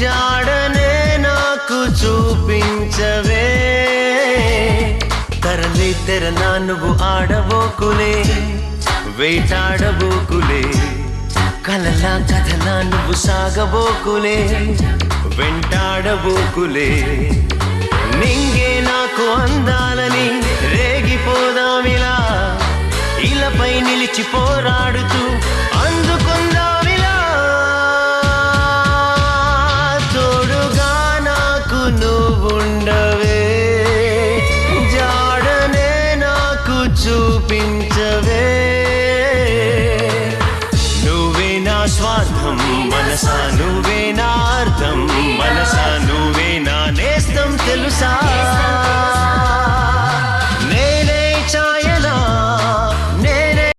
జాడనే నాకు చూపించవే. తరలి తెరలా నువ్వు ఆడబోకులే వేటాడబోకులే కలలా కథలా నువ్వు సాగబోకులే వెంటాడబోకులే నింగే నాకు అందాలని రేగిపోదామిలా ఇలపై నిలిచి పోరాడుతూ చూపించవే. నువ్వే నా స్వార్థం మనసా నువ్వే నా అర్థం మనసా నువ్వే నా నేస్తం తెలుసా?